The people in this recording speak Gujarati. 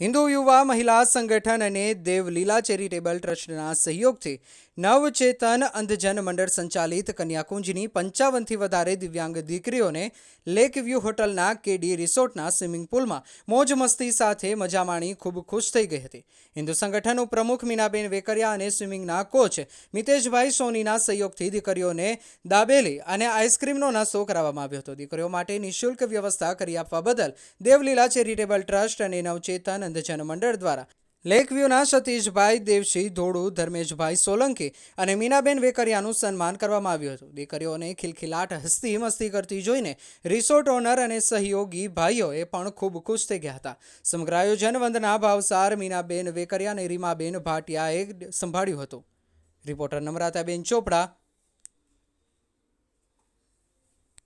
હિન્દુ યુવા મહિલા સંગઠન અને દેવલીલા ચેરિટેબલ ટ્રસ્ટના સહયોગથી નવચેતન અંધજન મંડળ સંચાલિત કન્યાકુંજની પંચાવનથી વધારે દિવ્યાંગ દીકરીઓને લેક વ્યૂ હોટલના કેડી રિસોર્ટના સ્વિમિંગ પુલમાં મોજ મસ્તી સાથે મજા માણી ખૂબ ખુશ થઈ ગઈ હતી. હિન્દુ સંગઠનનું પ્રમુખ મીનાબેન વેકરિયા અને સ્વિમિંગના કોચ મિતેશભાઈ સોનીના સહયોગથી દીકરીઓને દાબેલી અને આઈસ્ક્રીમનો નાસ્તો કરાવવામાં આવ્યો હતો. દીકરીઓ માટે નિઃશુલ્ક વ્યવસ્થા કરી આપવા બદલ દેવલીલા ચેરિટેબલ ટ્રસ્ટ અને નવચેતન અંધજન મંડળ દ્વારા. લેકવ્યુના સતીશભાઈ દેવસિંહ ધોળુ, ધર્મેશભાઈ સોલંકી અને મીનાબેન વેકરિયાનું સન્માન કરવામાં આવ્યું હતું. દીકરીઓને ખિલખિલાટ હસ્તી મસ્તી કરતી જોઈને રિસોર્ટ ઓનર અને સહયોગી ભાઈઓએ પણ ખૂબ ખુશ થઈ ગયા હતા. સમગ્ર આયોજન વંદના ભાવસાર મીનાબેન વેકરિયા અને રીમાબેન ભાટિયાએ સંભાળ્યું હતું. રિપોર્ટર નમ્રતાબેન ચોપડા